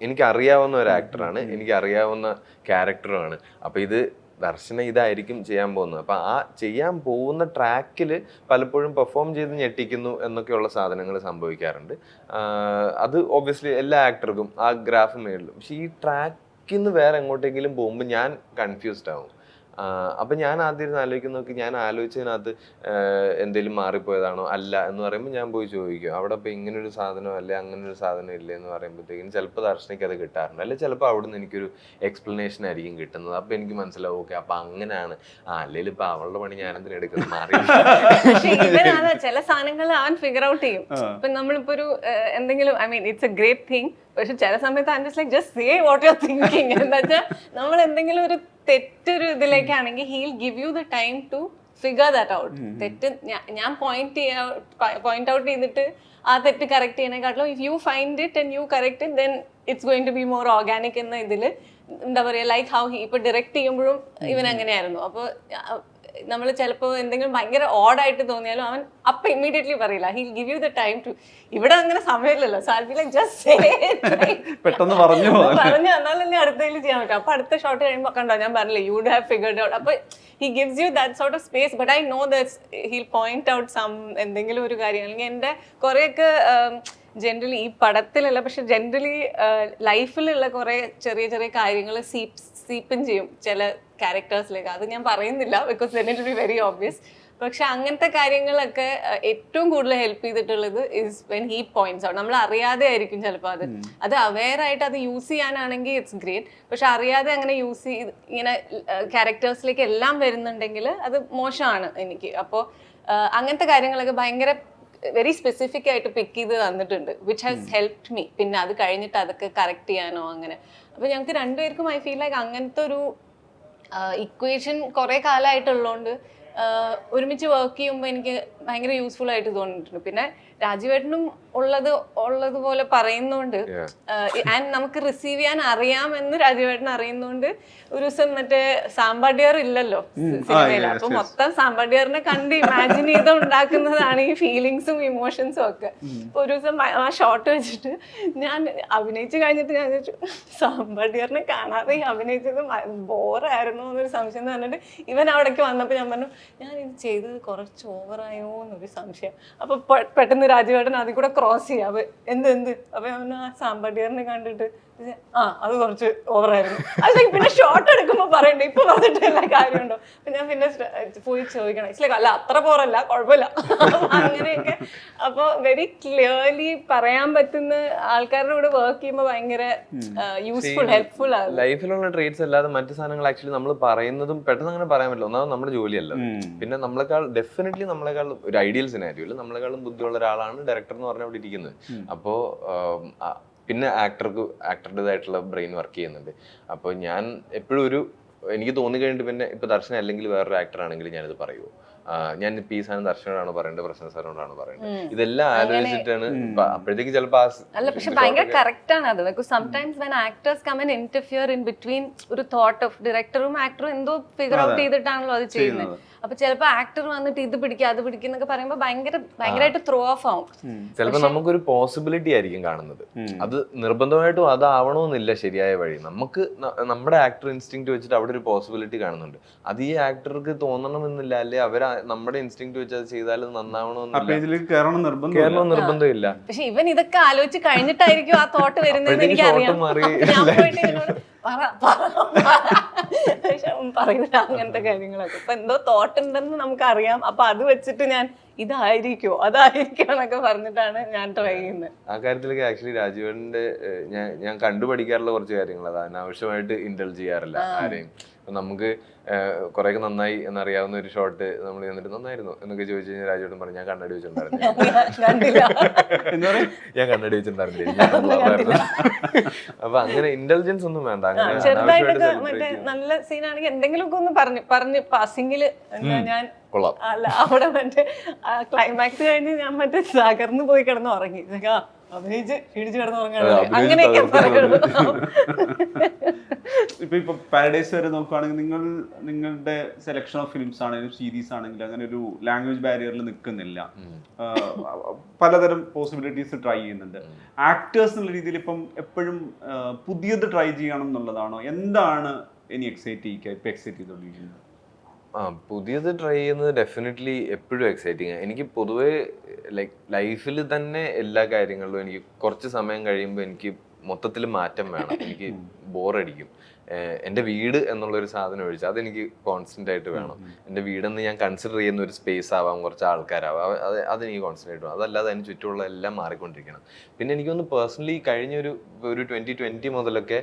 എനിക്ക് അറിയാവുന്ന ഒരു ആക്ടറാണ് എനിക്ക് അറിയാവുന്ന ക്യാരക്ടറുമാണ് അപ്പൊ ഇത് ദർശന ഇതായിരിക്കും ചെയ്യാൻ പോകുന്നത്. അപ്പം ആ ചെയ്യാൻ പോകുന്ന ട്രാക്കിൽ പലപ്പോഴും പെർഫോം ചെയ്ത് ഞെട്ടിക്കുന്നു എന്നൊക്കെയുള്ള സാധനങ്ങൾ സംഭവിക്കാറുണ്ട്. അത് ഓബിയസ്ലി എല്ലാ ആക്ടർക്കും ആ ഗ്രാഫ് മേളിലും. പക്ഷേ ഈ ട്രാക്കിൽ നിന്ന് വേറെ എങ്ങോട്ടെങ്കിലും പോകുമ്പോൾ ഞാൻ കൺഫ്യൂസ്ഡ് ആവും. അപ്പൊ ഞാൻ ആദ്യം ഇരുന്ന് ആലോചിക്കുന്ന നോക്കി ഞാൻ ആലോചിച്ചതിനകത്ത് എന്തെങ്കിലും മാറിപ്പോയതാണോ അല്ല എന്ന് പറയുമ്പോൾ ഞാൻ പോയി ചോദിക്കും അവിടെ ഇപ്പൊ ഇങ്ങനെ ഒരു സാധനം അല്ലെ അങ്ങനെ ഒരു സാധനം ഇല്ലേ എന്ന് പറയുമ്പോഴത്തേക്കും ചിലപ്പോൾ ദർശനയ്ക്ക് അത് കിട്ടാറുണ്ട്. അല്ലെങ്കിൽ ചിലപ്പോൾ അവിടെ നിന്ന് എനിക്കൊരു എക്സ്പ്ലനേഷൻ ആയിരിക്കും കിട്ടുന്നത്. അപ്പോൾ എനിക്ക് മനസ്സിലാവും ഓക്കെ അപ്പൊ അങ്ങനെയാണ് ആ അല്ലെങ്കിൽ ഇപ്പൊ അവളുടെ പണി ഞാൻ എന്തിനാ എടുക്കുന്നത്? മാറി. ചില സാധനങ്ങൾ അവൻ ഫിഗർ ഔട്ട് ചെയ്യും. ഇപ്പം ഇപ്പൊ നമ്മളിപ്പോ ഒരു എന്തെങ്കിലും I mean it's a great thing പക്ഷെ ചില സമയത്ത് I just like just say what you thinking എന്താ വെച്ചാൽ നമ്മൾ എന്തെങ്കിലും ഒരു തെറ്റൊരു ഇതിലേക്കാണെങ്കിൽ he'll give you the time to figure that out തെറ്റ് ഞാൻ പോയിന്റ് പോയിന്റ് ഔട്ട് ചെയ്തിട്ട് ആ തെറ്റ് correct ചെയ്യണേക്കാട്ടിലും if you find it and you correct it then it's going to be more organic എന്ന ഇതിൽ എന്താ പറയുക ലൈക്ക് ഹൗ ഹി ഇപ്പൊ ഡയറക്റ്റ് ചെയ്യുമ്പോഴും ഇവൻ അങ്ങനെയായിരുന്നു. അപ്പോൾ നമ്മൾ ചിലപ്പോൾ എന്തെങ്കിലും ഭയങ്കര ഓഡായിട്ട് തോന്നിയാലും അവൻ അപ്പൊ ഇമ്മീഡിയറ്റ്ലി പറയില്ല. He give you the time to ഇവിടെ അങ്ങനെ സമയമില്ലല്ലോ. ലൈക് ജസ്റ്റ് പെട്ടെന്ന് പറഞ്ഞു പറഞ്ഞു എന്നാലല്ലേ അടുത്തതിൽ ചെയ്യാൻ പറ്റും. അപ്പൊ അടുത്ത ഷോട്ട് കഴിയുമ്പോൾ കണ്ടോ ഞാൻ പറഞ്ഞില്ലേ യു ഹാവ് ഫിഗർഡ് ഔട്ട് അപ്പൊ he gives you that sort of space but I know does he'll point out some എന്തെങ്കിലും ഒരു കാര്യം. അല്ലെങ്കിൽ എന്റെ കുറേയൊക്കെ ജനറലി ഈ പടത്തിലല്ല പക്ഷെ ജനറലി ലൈഫിലുള്ള കുറേ ചെറിയ ചെറിയ കാര്യങ്ങൾ സീപ്പ് സീപ്പൻ ചെയ്യും. ചില ക്യാരക്ടേഴ്സിലേക്ക് അത് ഞാൻ പറയുന്നില്ല because then it be very obvious പക്ഷെ അങ്ങനത്തെ കാര്യങ്ങളൊക്കെ ഏറ്റവും കൂടുതൽ ഹെൽപ്പ് ചെയ്തിട്ടുള്ളത് ഇസ് വെൻ ഹീ പോയിന്റ്സ് ആണ് നമ്മൾ അറിയാതെ ആയിരിക്കും ചിലപ്പോൾ അത്. അത് അവെയർ ആയിട്ട് അത് യൂസ് ചെയ്യാനാണെങ്കിൽ ഇറ്റ്സ് ഗ്രേറ്റ് പക്ഷെ അറിയാതെ അങ്ങനെ യൂസ് ചെയ്ത് ഇങ്ങനെ ക്യാരക്ടേഴ്സിലേക്ക് എല്ലാം വരുന്നുണ്ടെങ്കിൽ അത് മോശമാണ് എനിക്ക്. അപ്പോൾ അങ്ങനത്തെ കാര്യങ്ങളൊക്കെ ഭയങ്കര വെരി സ്പെസിഫിക് ആയിട്ട് പിക്ക് ചെയ്ത് തന്നിട്ടുണ്ട് വിച്ച് ഹാസ് ഹെൽപ്ഡ് മീ പിന്നെ അത് കഴിഞ്ഞിട്ട് അതൊക്കെ കറക്റ്റ് ചെയ്യാനോ അങ്ങനെ. അപ്പോൾ ഞങ്ങൾക്ക് രണ്ടുപേർക്കും ഐ ഫീൽ ലൈക്ക് അങ്ങനത്തെ ഒരു ഇക്വേഷൻ കുറേ കാലമായിട്ടുള്ളതുകൊണ്ട് ഒരുമിച്ച് വർക്ക് ചെയ്യുമ്പോൾ എനിക്ക് ഭയങ്കര യൂസ്ഫുൾ ആയിട്ട് തോന്നിയിട്ടുണ്ട്. പിന്നെ രാജുവേട്ടനും ഉള്ളത് ഉള്ളതുപോലെ പറയുന്നുണ്ട്. ആൻഡ് നമുക്ക് റിസീവ് ചെയ്യാൻ അറിയാമെന്ന് രാജുവേട്ടൻ അറിയുന്നതുകൊണ്ട് ഒരു ദിവസം മറ്റേ സാമ്പാടിയർ ഇല്ലല്ലോ സിനിമയിൽ അപ്പൊ മൊത്തം സാമ്പാടിയറിനെ കണ്ട് ഇമാജിൻ ചെയ്ത് ഉണ്ടാക്കുന്നതാണ് ഈ ഫീലിങ്സും ഇമോഷൻസും ഒക്കെ. ഒരു ദിവസം ആ ഷോട്ട് വെച്ചിട്ട് ഞാൻ അഭിനയിച്ചു കഴിഞ്ഞിട്ട് ഞാൻ ചോദിച്ചു സാമ്പാടിയറിനെ കാണാതെ ഈ അഭിനയിച്ചത് ബോറായിരുന്നു എന്നൊരു സംശയം എന്ന് പറഞ്ഞിട്ട് ഇവൻ അവിടേക്ക് വന്നപ്പോൾ ഞാൻ പറഞ്ഞു ഞാൻ ഇത് ചെയ്തത് കുറച്ച് ഓവറായോ എന്നൊരു സംശയം. അപ്പൊ പെട്ടെന്ന് രാജുവേട്ടൻ അതിൽ കൂടെ ക്രോസ് ചെയ്യാം. എന്ത് എന്ത്? അപ്പൊ ഞാൻ സാമ്പാടിയറിനെ കണ്ടിട്ട് ആ അത് കുറച്ച് ഓവറായിരുന്നു അല്ലെങ്കിൽ പിന്നെ ഷോർട്ട് എടുക്കുമ്പോൾ പറയണ്ടേ. ഇപ്പൊ പറഞ്ഞിട്ട് എല്ലാ കാര്യമുണ്ടോ പിന്നെ ഞാൻ പിന്നെ പോയി ചോദിക്കണം. ഇറ്റ്സ് ലൈക്ക് അല്ല അത്ര പോറല്ല കുഴപ്പമില്ല. അങ്ങനെയൊക്കെ. അപ്പോൾ വെരി ക്ലിയർലി പറയാൻ പറ്റുന്ന ആൾക്കാരുടെ കൂടെ വർക്ക് ചെയ്യുമ്പോൾ ഭയങ്കര യൂസ്ഫുൾ ഹെൽപ്ഫുൾ ആണ്. ലൈഫിലുള്ള ട്രേറ്റ്സ് അല്ലാതെ മറ്റു സാധനങ്ങൾ ആക്ച്വലി നമ്മൾ പറയുന്നതും പെട്ടെന്ന് അങ്ങനെ പറയാൻ പറ്റില്ല. ഒന്നാമത് നമ്മുടെ ജോലിയല്ല. പിന്നെ നമ്മളെക്കാൾ ഡെഫിനറ്റ്ലി നമ്മളെക്കാൾ ഒരു ഐഡിയൽ സിനാരിയോ നമ്മളെക്കാളും ബുദ്ധിയുള്ള ഒരാളാണ് ഡയറക്ടർ എന്ന് പറഞ്ഞ അവിടെ ഇരിക്കുന്നത് അപ്പോൾ പിന്നെ ആക്ടർക്ക് ആക്ടറുടേതായിട്ടുള്ള ബ്രെയിൻ വർക്ക് ചെയ്യുന്നുണ്ട്. അപ്പോൾ ഞാൻ എപ്പോഴും ഒരു എനിക്ക് തോന്നി കഴിഞ്ഞിട്ട് പിന്നെ ഇപ്പൊ ദർശനം അല്ലെങ്കിൽ വേറൊരു ആക്ടർ ആണെങ്കിൽ ഞാനിത് പറയുമോ ഞാൻ ഇപ്പൊ ഈ സാധനം ദർശനോടാണ് പറയേണ്ടത് പ്രശ്ന സാറിനോടാണ് പറയേണ്ടത് ഇതെല്ലാം ആലോചിച്ചിട്ടാണ് അപ്പോഴത്തേക്ക് ചിലപ്പോൾ അല്ല പക്ഷെ ഭയങ്കര കറക്റ്റ് ആണ് അത്. Because sometimes when actors come and interfere in between ഒരു തോട്ട് ഓഫ് ഡയറക്ടറും ആക്ടറും എന്തോ ഫിഗർ ഔട്ട് ചെയ്തിട്ടാണല്ലോ അത് ചെയ്യുന്നത്. അപ്പൊ ചിലപ്പോ ആക്ടർ വന്നിട്ട് ഇത് പിടിക്കുക അത് പിടിക്കുക എന്നൊക്കെ പറയുമ്പോൾ ഭയങ്കര ഭയങ്കരമായിട്ട് ത്രോ ഓഫ് ആവും. ചിലപ്പോ നമുക്കൊരു പോസിബിലിറ്റി ആയിരിക്കും കാണുന്നത്. അത് നിർബന്ധമായിട്ടും അതാവണമെന്നില്ല ശരിയായ വഴി. നമുക്ക് നമ്മുടെ ആക്ടർ ഇൻസ്റ്റിങ് വെച്ചിട്ട് അവിടെ ഒരു പോസിബിലിറ്റി കാണുന്നുണ്ട്. അത് ഈ ആക്ടർക്ക് തോന്നണമെന്നില്ല അല്ലെ അവർ നമ്മുടെ ഇൻസ്റ്റിങ് വെച്ച് അത് ചെയ്താൽ നന്നാവണമെന്നില്ല. പേജിലേക്ക് കയറണം നിർബന്ധമില്ല. പക്ഷെ ഇവൻ ഇതൊക്കെ ആലോചിച്ച് കഴിഞ്ഞിട്ടായിരിക്കും ആ തോട്ട് വരുന്നത് എനിക്കറിയാം. പക്ഷെ അവൻ പറയില്ല അങ്ങനത്തെ കാര്യങ്ങളൊക്കെ. ഇപ്പൊ എന്തോ തോട്ടുണ്ടെന്ന് നമുക്കറിയാം. അപ്പൊ അത് വെച്ചിട്ട് ഞാൻ ഇതായിരിക്കോ? അതായിരിക്കോ എന്നൊക്കെ പറഞ്ഞിട്ടാണ് ഞാൻ ട്രൈ ചെയ്യുന്നത്. ആ കാര്യത്തിലൊക്കെ ആക്ച്വലി രാജീവന്റെ ഞാൻ ഞാൻ കണ്ടുപഠിക്കാറുള്ള കുറച്ച് കാര്യങ്ങൾ അത്. അനാവശ്യമായിട്ട് ഇൻഡൽ ചെയ്യാറില്ല ആരെയും. ഇപ്പൊ നമുക്ക് കുറെ നന്നായി എന്നറിയാവുന്ന ഒരു ഷോട്ട് നമ്മൾ ചെന്നിട്ട് നന്നായിരുന്നു എന്നൊക്കെ ചോദിച്ചു കഴിഞ്ഞാൽ രാജേട്ടൻ പറഞ്ഞു ഞാൻ കണ്ണടി വെച്ചിട്ടുണ്ടായിരുന്നു ഞാൻ കണ്ണടി വെച്ചിട്ടുണ്ടായിരുന്നില്ല. അപ്പൊ അങ്ങനെ ഇന്റലിജൻസ് ഒന്നും വേണ്ട അങ്ങനെ അനാവശ്യമായിട്ട് ചെറുതായിട്ടൊക്കെ മറ്റേ നല്ല സീനാണെങ്കിൽ എന്തെങ്കിലുമൊക്കെ ഒന്ന് പറഞ്ഞു പറഞ്ഞ് പാസിംഗിൽ ഞാൻ അല്ല അവിടെ മറ്റേ ക്ലൈമാക്സ് കഴിഞ്ഞ് ഞാൻ മറ്റേ തകർന്നു പോയി കിടന്ന് ഉറങ്ങി. അഭിനയിച്ച് ക്ഷീണിച്ച് അങ്ങനെയൊക്കെ ഇപ്പൊ ഇപ്പൊ പാരഡൈസ് വരെ നോക്കുവാണെങ്കിൽ നിങ്ങൾ നിങ്ങളുടെ സെലക്ഷൻ ഓഫ് ഫിലിംസ് ആണെങ്കിലും സീരീസ് ആണെങ്കിലും അങ്ങനെ ഒരു ലാംഗ്വേജ് ബാരിയറിൽ നിൽക്കുന്നില്ല. പലതരം പോസിബിലിറ്റീസ് ട്രൈ ചെയ്യുന്നുണ്ട്. ആക്ടേഴ്സ് എന്നുള്ള രീതിയിൽ ഇപ്പം എപ്പോഴും പുതിയത് ട്രൈ ചെയ്യണം എന്നുള്ളതാണോ? എന്താണ് ഇനി എക്സൈറ്റ് ചെയ്യിക്കുക ഇപ്പൊ എക്സൈറ്റ് ചെയ്തോണ്ടിരിക്കുന്നത്? ആ പുതിയത് ട്രൈ ചെയ്യുന്നത് ഡെഫിനറ്റ്ലി എപ്പോഴും എക്സൈറ്റിംഗ് ആണ് എനിക്ക് പൊതുവേ ലൈക്ക് ലൈഫിൽ തന്നെ എല്ലാ കാര്യങ്ങളിലും എനിക്ക് കുറച്ച് സമയം കഴിയുമ്പോൾ എനിക്ക് മൊത്തത്തിൽ മാറ്റം വേണം. എനിക്ക് ബോറടിക്കും എന്റെ വീട് എന്നുള്ളൊരു സാധനം ഒഴിച്ച് അതെനിക്ക് കോൺസ്റ്റന്റ് ആയിട്ട് വേണം. എന്റെ വീടെന്ന് ഞാൻ കൺസിഡർ ചെയ്യുന്ന ഒരു സ്പേസ് ആവാം കുറച്ച് ആൾക്കാരാവാം. അത് അതെനിക്ക് കോൺസ്റ്റന്റ് ആയിട്ട് വേണം. അതല്ലാതെ അതിന് ചുറ്റുമുള്ള എല്ലാം മാറിക്കൊണ്ടിരിക്കണം. പിന്നെ എനിക്കൊന്ന് പേഴ്സണലി കഴിഞ്ഞൊരു ഒരു ട്വന്റി ട്വന്റി മുതലൊക്കെ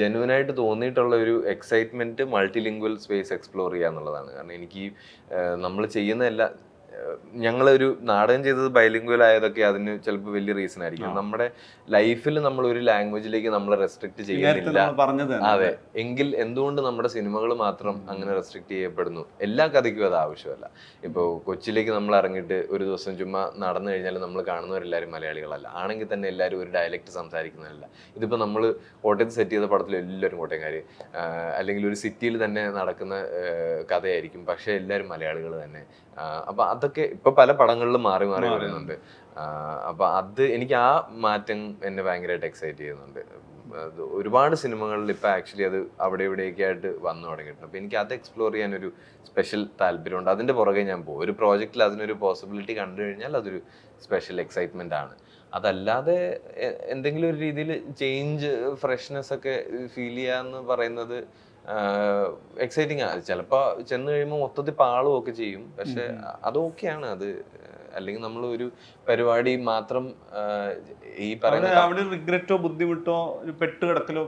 ജെനുവനായിട്ട് തോന്നിയിട്ടുള്ള ഒരു എക്സൈറ്റ്മെന്റ് മൾട്ടിലിംഗ്വൽ സ്പേസ് എക്സ്പ്ലോർ ചെയ്യുക എന്നുള്ളതാണ് കാരണം എനിക്ക് നമ്മൾ ചെയ്യുന്ന എല്ലാ ഞങ്ങളൊരു നാടകം ചെയ്തത് ബൈലിംഗ്വൽ ആയതൊക്കെ അതിന് ചിലപ്പോൾ വലിയ റീസൺ ആയിരിക്കും. നമ്മുടെ ലൈഫിൽ നമ്മൾ ഒരു ലാംഗ്വേജിലേക്ക് നമ്മൾ റെസ്ട്രിക്ട് ചെയ്യുന്നില്ല. അതെ. എങ്കിൽ എന്തുകൊണ്ട് നമ്മുടെ സിനിമകൾ മാത്രം അങ്ങനെ റെസ്ട്രിക്ട് ചെയ്യപ്പെടുന്നു? എല്ലാ കഥയ്ക്കും അത് ആവശ്യമല്ല. ഇപ്പോൾ കൊച്ചിയിലേക്ക് നമ്മൾ ഇറങ്ങിയിട്ട് ഒരു ദിവസം ചുമ്മാ നടന്നു കഴിഞ്ഞാൽ നമ്മൾ കാണുന്നവരെല്ലാവരും മലയാളികളല്ല. ആണെങ്കിൽ തന്നെ എല്ലാവരും ഒരു ഡയലക്റ്റ് സംസാരിക്കുന്നതല്ല. ഇതിപ്പോൾ നമ്മൾ കോട്ടയത്ത് സെറ്റ് ചെയ്ത പടത്തിൽ എല്ലാവരും കോട്ടയംകാർ അല്ലെങ്കിൽ ഒരു സിറ്റിയിൽ തന്നെ നടക്കുന്ന കഥയായിരിക്കും. പക്ഷേ എല്ലാവരും മലയാളികൾ തന്നെ. അപ്പൊ അതൊക്കെ ഇപ്പൊ പല പടങ്ങളിലും മാറി മാറി വരുന്നുണ്ട്. അപ്പൊ അത് എനിക്ക് ആ മാറ്റം എന്നെ ഭയങ്കരമായിട്ട് എക്സൈറ്റ് ചെയ്യുന്നുണ്ട്. ഒരുപാട് സിനിമകളിൽ ഇപ്പൊ ആക്ച്വലി അത് അവിടെ ഇവിടെയൊക്കെ ആയിട്ട് വന്നു തുടങ്ങിയിട്ടുണ്ട്. അപ്പൊ എനിക്ക് അത് എക്സ്പ്ലോർ ചെയ്യാൻ ഒരു സ്പെഷ്യൽ താല്പര്യമുണ്ട്. അതിന്റെ പുറകെ ഞാൻ പോകും. ഒരു പ്രോജക്റ്റിൽ അതിനൊരു പോസിബിലിറ്റി കണ്ടു കഴിഞ്ഞാൽ അതൊരു സ്പെഷ്യൽ എക്സൈറ്റ്മെന്റ് ആണ്. അതല്ലാതെ എന്തെങ്കിലും ഒരു രീതിയിൽ ചേഞ്ച് ഫ്രഷ്നെസ് ഒക്കെ ഫീൽ ചെയ്യാന്ന് പറയുന്നത് എക്സൈറ്റിംഗ് ആണ് ചിലപ്പോൾ ചെന്ന് കഴിയുമ്പോൾ മൊത്തത്തിൽ പാളും ഒക്കെ ചെയ്യും. പക്ഷെ അത് ഓക്കെയാണ് അത്. അല്ലെങ്കിൽ നമ്മൾ ഒരു പരിപാടി മാത്രം ഈ പറയുന്ന അവിടെ റിഗ്രറ്റോ ബുദ്ധിമുട്ടോ ഒരു പെട്ട് കിടക്കലോ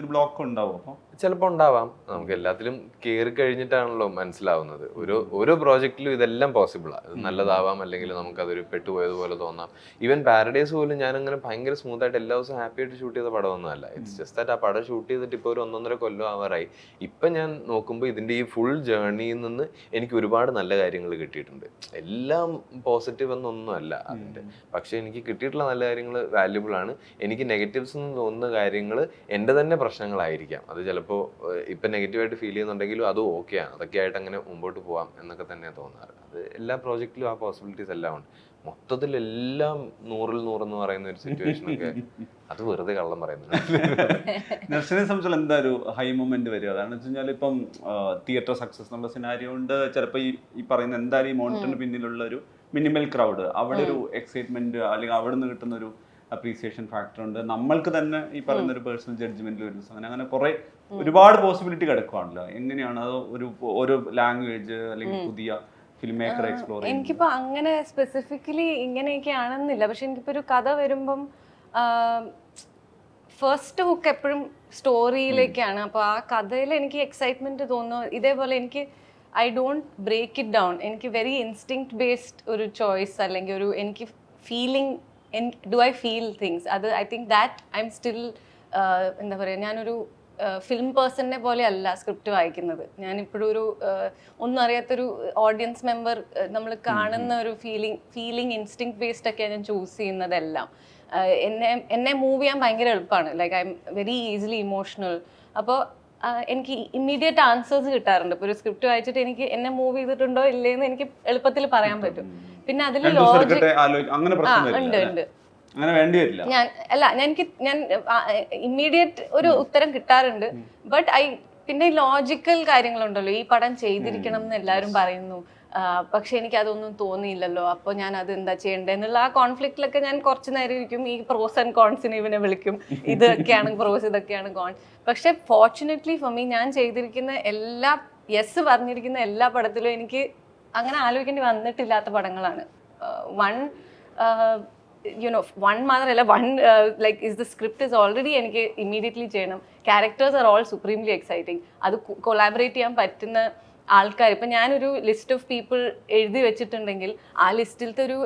ഒരു ബ്ലോക്കോ ഉണ്ടാവും. അപ്പൊ ചിലപ്പോൾ ഉണ്ടാവാം. നമുക്ക് എല്ലാത്തിലും കയറി കഴിഞ്ഞിട്ടാണല്ലോ മനസ്സിലാവുന്നത്. ഒരു ഓരോ പ്രോജക്റ്റിലും ഇതെല്ലാം പോസിബിളാണ് നല്ലതാവാം അല്ലെങ്കിൽ നമുക്ക് അതൊരു പെട്ടുപോയതുപോലെ തോന്നാം. ഈവൻ പാരഡൈസ് പോലും ഞാൻ അങ്ങനെ ഭയങ്കര സ്മൂത്ത് ആയിട്ട് എല്ലാ ദിവസവും ഹാപ്പി ആയിട്ട് ഷൂട്ട് ചെയ്ത പടമൊന്നുമല്ല ഇറ്റ്സ് ജസ്റ്റ് ദാറ്റ് ആ പടം ഷൂട്ട് ചെയ്തിട്ട് ഇപ്പോൾ ഒരു ഒന്നൊന്നര കൊല്ലം ആവാറായി. ഇപ്പം ഞാൻ നോക്കുമ്പോൾ ഇതിന്റെ ഈ ഫുൾ ജേർണിയിൽ നിന്ന് എനിക്ക് ഒരുപാട് നല്ല കാര്യങ്ങൾ കിട്ടിയിട്ടുണ്ട്. എല്ലാം പോസിറ്റീവ് എന്നൊന്നുമല്ല അതിന്റെ പക്ഷേ എനിക്ക് കിട്ടിയിട്ടുള്ള നല്ല കാര്യങ്ങൾ വാല്യുബിൾ ആണ്. എനിക്ക് നെഗറ്റീവ്സ് എന്ന് തോന്നുന്ന കാര്യങ്ങൾ എന്റെ തന്നെ പ്രശ്നങ്ങളായിരിക്കാം. അത് ചിലപ്പോൾ ഇപ്പം നെഗറ്റീവായിട്ട് ഫീൽ ചെയ്യുന്നുണ്ടെങ്കിലും അത് ഓക്കെയാണ് അതൊക്കെ ആയിട്ട് അങ്ങനെ മുമ്പോട്ട് പോവാം എന്നൊക്കെ തന്നെ തോന്നാറ്. അത് എല്ലാ പ്രോജക്റ്റിലും ആ പോസിബിലിറ്റീസ് എല്ലാം ഉണ്ട്. മൊത്തത്തിൽ എല്ലാം നൂറിൽ നൂറെന്ന് പറയുന്ന ഒരു സിറ്റുവേഷൻ ഒക്കെ അത് വെറുതെ കള്ളം പറയുന്നത് നർസിനെ സംബന്ധിച്ചാൽ എന്താ ഒരു ഹൈ മൂമെന്റ് വരിക? അതാണ് വെച്ച് കഴിഞ്ഞാൽ ഇപ്പം തിയേറ്റർ സക്സസ് എന്നുള്ള സിനാരിയോ ഉണ്ട്. ചിലപ്പോൾ ഈ ഈ പറയുന്ന എന്തായാലും ഈ മോണിറ്ററിന് പിന്നിലുള്ള ഒരു മിനിമൽ ക്രൗഡ് അവിടെ ഒരു എക്സൈറ്റ്മെന്റ് അല്ലെങ്കിൽ അവിടെ നിന്ന് കിട്ടുന്ന ഒരു അപ്രീസിയേഷൻ ഫാക്ടർ ഉണ്ട്. നമ്മൾക്ക് തന്നെ ഈ പറയുന്ന ഒരു പേഴ്സണൽ ജഡ്ജ്മെന്റിൽ ഒരു സാധനം. അങ്ങനെ അങ്ങനെ കുറെ ഒരുപാട് പോസിബിലിറ്റി കിടക്കുവാണല്ലോ. എങ്ങനെയാണ് അത് ഒരു ഒരു ലാംഗ്വേജ് അല്ലെങ്കിൽ പുതിയ ഫിലിം മേക്കർ എക്സ്പ്ലോർ എനിക്കിപ്പോ അങ്ങനെ സ്പെസിഫിക്കലി ഇങ്ങനെയൊക്കെ ആണെന്നില്ല. പക്ഷെ എനിക്കിപ്പോ ഒരു കഥ വരുമ്പം ഫസ്റ്റ് ഹുക്ക് എപ്പോഴും സ്റ്റോറിയിലേക്കാണ് അപ്പോൾ ആ കഥയിൽ എനിക്ക് എക്സൈറ്റ്മെന്റ് തോന്നുന്നു. ഇതേപോലെ എനിക്ക് I don't break it down എനിക്ക് വെരി ഇൻസ്റ്റിങ് ബേസ്ഡ് ഒരു ചോയ്സ് അല്ലെങ്കിൽ ഒരു എനിക്ക് feeling do I feel things അത് I think that I am still എന്താ പറയുക ഞാനൊരു ഫിലിം പേഴ്സണിനെ പോലെ അല്ല സ്ക്രിപ്റ്റ് വായിക്കുന്നത്. ഞാനിപ്പോഴും ഒരു ആഹ്, ഒന്നും അറിയാത്തൊരു ഓഡിയൻസ് മെമ്പർ നമ്മൾ കാണുന്ന ഒരു ഫീലിംഗ് ഫീലിംഗ് ഇൻസ്റ്റിങ് ബേസ്ഡ് ഒക്കെയാണ് ഞാൻ ചൂസ് ചെയ്യുന്നതെല്ലാം. ആഹ്, എന്നെ എന്നെ മൂവ് ചെയ്യാൻ ഭയങ്കര എളുപ്പമാണ്. Like I am very easily emotional അപ്പോൾ എനിക്ക് ഇമ്മീഡിയറ്റ് ആൻസേഴ്സ് കിട്ടാറുണ്ട്. ഇപ്പോൾ ഒരു സ്ക്രിപ്റ്റ് വായിച്ചിട്ട് എനിക്ക് എന്നെ മൂവ് ചെയ്തിട്ടുണ്ടോ ഇല്ലേന്ന് എനിക്ക് എളുപ്പത്തിൽ പറയാൻ പറ്റും. പിന്നെ അതിൽ ലോജിക് അങ്ങനെ ഉണ്ട് ഉണ്ട്. അങ്ങനെ വേണ്ടി വരില്ല ഞാൻ അല്ല ഞാൻ എനിക്ക് ഞാൻ ഇമ്മീഡിയറ്റ് ഒരു ഉത്തരം കിട്ടാറുണ്ട്. ബട്ട് ഐ പിന്നെ ലോജിക്കൽ കാര്യങ്ങളുണ്ടല്ലോ ഈ പടം ചെയ്തിരിക്കണം എന്ന് എല്ലാവരും പറയുന്നു. പക്ഷെ എനിക്ക് അതൊന്നും തോന്നിയില്ലല്ലോ. അപ്പോൾ ഞാൻ അത് എന്താ ചെയ്യേണ്ടത് എന്നുള്ള ആ കോൺഫ്ലിക്റ്റിലൊക്കെ ഞാൻ കുറച്ച് നേരം ഇരിക്കും. ഈ പ്രോസ് ആൻഡ് കോൺസിനെ ഇവനെ വിളിക്കും. ഇതൊക്കെയാണ് പ്രോസ് ഇതൊക്കെയാണ് കോൺ പക്ഷെ ഫോർച്ചുനേറ്റ്ലി ഫോർ മീ ഞാൻ ചെയ്തിരിക്കുന്ന എല്ലാ യെസ് പറഞ്ഞിരിക്കുന്ന എല്ലാ പടത്തിലും എനിക്ക് അങ്ങനെ ആലോചിക്കേണ്ടി വന്നിട്ടില്ലാത്ത പടങ്ങളാണ്. വൺ യുനോ വൺ മാത്രമല്ല one like is the script is already എനിക്ക് ഇമ്മീഡിയറ്റ്ലി ചെയ്യണം. Characters are all supremely exciting അത് കൊളാബറേറ്റ് ചെയ്യാൻ പറ്റുന്ന ആൾക്കാർ ഇപ്പം ഞാനൊരു ലിസ്റ്റ് ഓഫ് പീപ്പിൾ എഴുതി വെച്ചിട്ടുണ്ടെങ്കിൽ ആ ലിസ്റ്റിലത്തെ ഒരു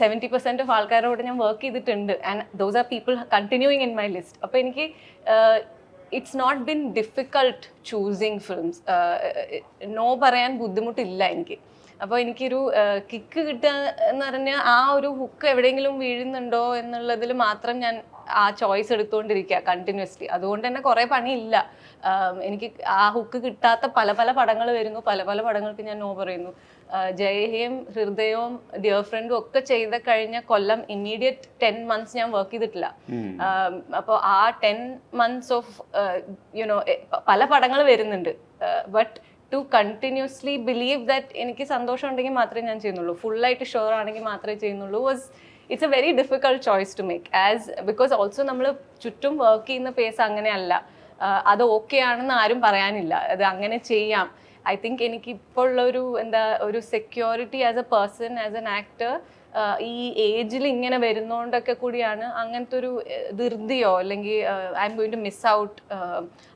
സെവന്റി പെർസെന്റ് ഓഫ് ആൾക്കാരോട് ഞാൻ വർക്ക് ചെയ്തിട്ടുണ്ട്. And those are people continuing in my list അപ്പോൾ എനിക്ക് it's not been difficult choosing films no പറയാൻ ബുദ്ധിമുട്ടില്ല എനിക്ക്. അപ്പോൾ എനിക്കൊരു കിക്ക് കിട്ടുക എന്ന് പറഞ്ഞാൽ ആ ഒരു ഹുക്ക് എവിടെയെങ്കിലും വീഴുന്നുണ്ടോ എന്നുള്ളതിൽ മാത്രം ഞാൻ ആ ചോയ്സ് എടുത്തുകൊണ്ടിരിക്കുക കണ്ടിന്യൂസ്ലി അതുകൊണ്ട് തന്നെ കുറേ പണിയില്ല. എനിക്ക് ആ ഹുക്ക് കിട്ടാത്ത പല പല പടങ്ങൾ വരുന്നു. പല പല പടങ്ങൾക്ക് ഞാൻ നോ പറയുന്നു. ജയഹേം ജയഹയും ഹൃദയവും ഡിയർ ഫ്രണ്ടും ഒക്കെ ചെയ്ത കഴിഞ്ഞ കൊല്ലം ഇമ്മീഡിയറ്റ് ടെൻ മന്ത്സ് ഞാൻ വർക്ക് ചെയ്തിട്ടില്ല. അപ്പോൾ ആ ടെൻ മന്ത്സ് ഓഫ് യുനോ പല പടങ്ങൾ വരുന്നുണ്ട്. But to continuously believe that എനിക്ക് സന്തോഷം ഉണ്ടെങ്കിൽ മാത്രമേ ഞാൻ ചെയ്യുന്നുള്ളൂ. ഫുള്ളായിട്ട് ഷുവർ ആണെങ്കിൽ മാത്രമേ ചെയ്യുന്നുള്ളൂ was it's a very difficult choice to make as because also നമ്മൾ ചുറ്റും വർക്ക് ചെയ്യുന്ന പേസ് അങ്ങനെയല്ല. അത് ഓക്കെ ആണെന്ന് ആരും പറയാനില്ല. അത് അങ്ങനെ ചെയ്യാം. ഐ തിങ്ക് എനിക്ക് ഇപ്പോൾ ഉള്ളൊരു എന്താ ഒരു security as a person as an actor ഈ ഏജിൽ ഇങ്ങനെ വരുന്നോണ്ടൊക്കെ കൂടിയാണ് അങ്ങനത്തെ ഒരു ധൃതിയോ അല്ലെങ്കിൽ I am going to miss out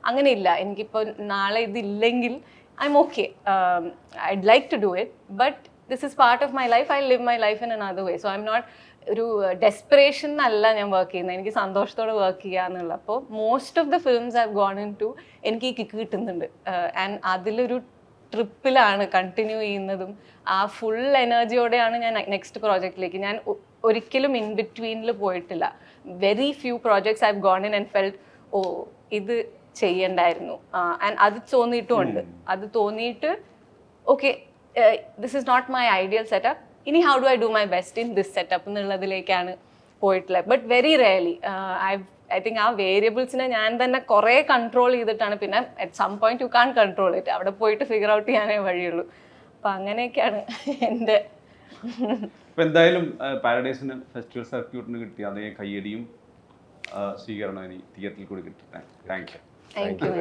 അങ്ങനെയില്ല. എനിക്കിപ്പോൾ നാളെ ഇതില്ലെങ്കിൽ I okay. Um, I'd like to do it, but this is part of my life. I live my life in another way. So I'm not ഒരു desperation അല്ല ഞാൻ work ചെയ്യുന്നത് എനിക്ക് സന്തോഷത്തോടെ work ചെയ്യുക എന്നുള്ള അപ്പോൾ most of the films I gone in to എനിക്ക് ഈ കിക്ക് കിട്ടുന്നുണ്ട് ആൻഡ് അതിലൊരു ട്രിപ്പിലാണ് കണ്ടിന്യൂ ചെയ്യുന്നതും ആ ഫുൾ എനർജിയോടെയാണ് ഞാൻ നെക്സ്റ്റ് പ്രോജക്റ്റിലേക്ക് ഞാൻ ഒരിക്കലും ഇൻ ബിറ്റ്വീനിൽ പോയിട്ടില്ല very few projects I gone in and felt oh ഇത് ചെയ്യണ്ടായിരുന്നു. ആൻഡ് അത് തോന്നിയിട്ടുമുണ്ട്. അത് തോന്നിയിട്ട് okay this is not my ideal setup ഇനി how do I do my best in this setup എന്നുള്ളതിലേക്കാണ് പോയിട്ടുള്ളത്. But very rarely I I think ആ വേരിയബിൾസിനെ ഞാൻ തന്നെ കുറേ കൺട്രോൾ ചെയ്തിട്ടാണ്. പിന്നെ at some point you can control it അവിടെ പോയിട്ട് ഫിഗർ ഔട്ട് ചെയ്യാനേ വഴിയുള്ളൂ. അപ്പം അങ്ങനെയൊക്കെയാണ് എന്റെ അപ്പൊ എന്തായാലും പാരഡൈസിന് ഫെസ്റ്റിവൽ സർക്യൂട്ടിന് കിട്ടിയ അതേ കയ്യടിയും സ്വീകരണം ഇനി തിയേറ്ററിൽ കൂടി കിട്ടി. Thank you thank you